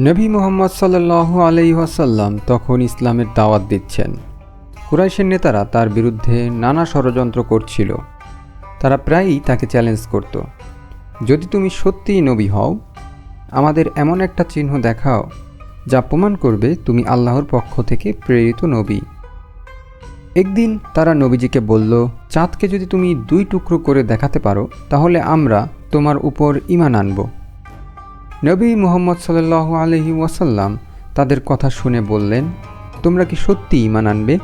নবী মোহাম্মদ সাল্লাহ ওয়াসাল্লাম তখন ইসলামের দাওয়াত দিচ্ছেন। কুরাইশের নেতারা তার বিরুদ্ধে নানা ষড়যন্ত্র করছিল। তারা প্রায়ই তাকে চ্যালেঞ্জ করত। যদি তুমি সত্যিই নবী হও, আমাদের এমন একটা চিহ্ন দেখাও, যা প্রমাণ করবে তুমি আল্লাহর পক্ষ থেকে প্রেরিত নবী। একদিন তারা নবীজিকে বলল, চাঁদকে যদি তুমি দুই টুকরো করে দেখাতে পারো, তাহলে আমরা তোমার উপর ইমান আনব। নবী মুহাম্মদ সাল্লাহ আলহি ওয়াসাল্লাম তাদের কথা শুনে বললেন, তোমরা কি সত্যি ইমান আনবে?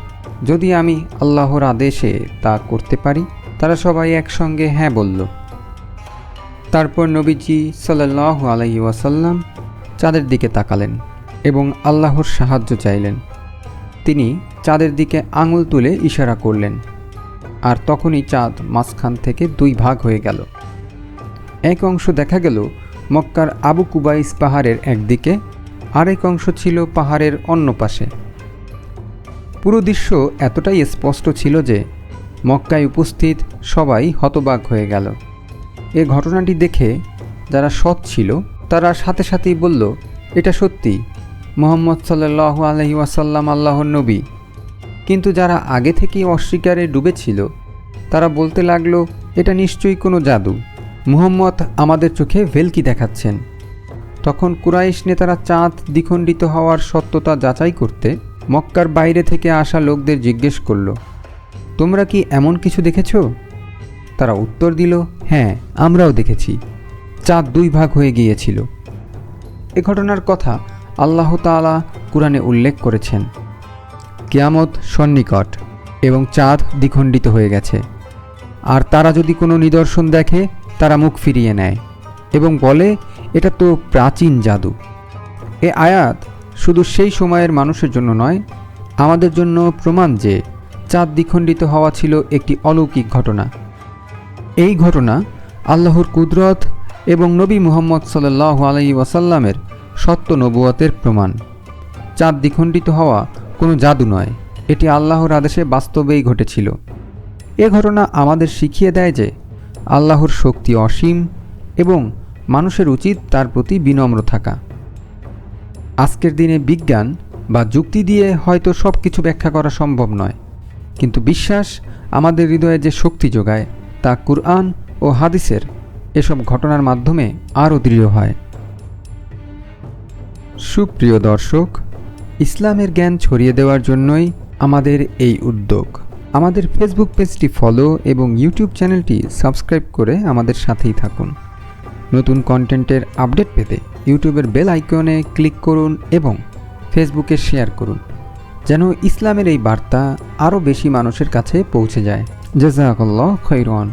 যদি আমি আল্লাহর আদেশে তা করতে পারি, তারা সবাই একসঙ্গে হ্যাঁ বলল। তারপর নবীজি সাল্লাহ আলহি ওয়াসাল্লাম চাঁদের দিকে তাকালেন এবং আল্লাহর সাহায্য চাইলেন। তিনি চাঁদের দিকে আঙুল তুলে ইশারা করলেন, আর তখনই চাঁদ মাঝখান থেকে দুই ভাগ হয়ে গেল। এক অংশ দেখা গেল মক্কার আবু কুবাইস পাহাড়ের একদিকে, আরেক অংশ ছিল পাহাড়ের অন্য পাশে। পুরো দৃশ্য এতটাই স্পষ্ট ছিল যে মক্কায় উপস্থিত সবাই হতবাক হয়ে গেল। এ ঘটনাটি দেখে যারা সৎ ছিল, তারা সাথে সাথেই বলল, এটা সত্যি, মোহাম্মদ সাল্লাহ আলহি ওয়াসাল্লাম আল্লাহর নবী। কিন্তু যারা আগে থেকেই অস্বীকারে ডুবেছিল, তারা বলতে লাগল, এটা নিশ্চয়ই কোনো জাদু। মুহম্মদ আমাদের চোখে ভেলকি দেখাচ্ছেন। তখন কুরাইশ নেতারা চাঁদ দ্বিখণ্ডিত হওয়ার সত্যতা যাচাই করতে মক্কার বাইরে থেকে আসা লোকদের জিজ্ঞেস করল, তোমরা কি এমন কিছু দেখেছ? তারা উত্তর দিল হ্যাঁ আমরাও দেখেছি। চাঁদ দুই ভাগ হয়ে গিয়েছিল। এ ঘটনার কথা আল্লাহ তাআলা কুরআনে উল্লেখ করেছেন, কিয়ামত সন্নিকট এবং চাঁদ দ্বিখণ্ডিত হয়ে গেছে। আর তারা যদি কোনো নিদর্শন দেখে তারা মুখ ফিরিয়ে নেয় এবং বলে, এটা তো প্রাচীন জাদু। এ আয়াত শুধু সেই সময়ের মানুষের জন্য নয়, আমাদের জন্য প্রমাণ যে চাঁদ দ্বিখণ্ডিত হওয়া ছিল একটি অলৌকিক ঘটনা। এই ঘটনা আল্লাহর কুদরত এবং নবী মুহাম্মদ সাল্লাহ আলাই ওয়াসাল্লামের সত্য নবুয়তের প্রমাণ। চাঁদ দ্বিখণ্ডিত হওয়া কোনো জাদু নয়, এটি আল্লাহর আদেশে বাস্তবেই ঘটেছিল। এ ঘটনা আমাদের শিখিয়ে দেয় যে আল্লাহর শক্তি অসীম এবং মানুষের উচিত তার প্রতি বিনম্র থাকা। আজকের দিনে বিজ্ঞান বা যুক্তি দিয়ে হয়তো সব কিছু ব্যাখ্যা করা সম্ভব নয়, কিন্তু বিশ্বাস আমাদের হৃদয়ে যে শক্তি যোগায় তা কুরআন ও হাদিসের এসব ঘটনার মাধ্যমে আরও দৃঢ় হয়। সুপ্রিয় দর্শক, ইসলামের জ্ঞান ছড়িয়ে দেওয়ার জন্যই আমাদের এই উদ্যোগ। আমাদের ফেসবুক পেজটি ফলো এবং ইউটিউব চ্যানেলটি সাবস্ক্রাইব করে আমাদের সাথেই থাকুন। নতুন কন্টেন্টের আপডেট পেতে ইউটিউবের বেল আইকনে ক্লিক করুন এবং ফেসবুকে শেয়ার করুন, যেন ইসলামের এই বার্তা আরও বেশি মানুষের কাছে পৌঁছে যায়। জাজাকাল্লাহ খৈরওয়ান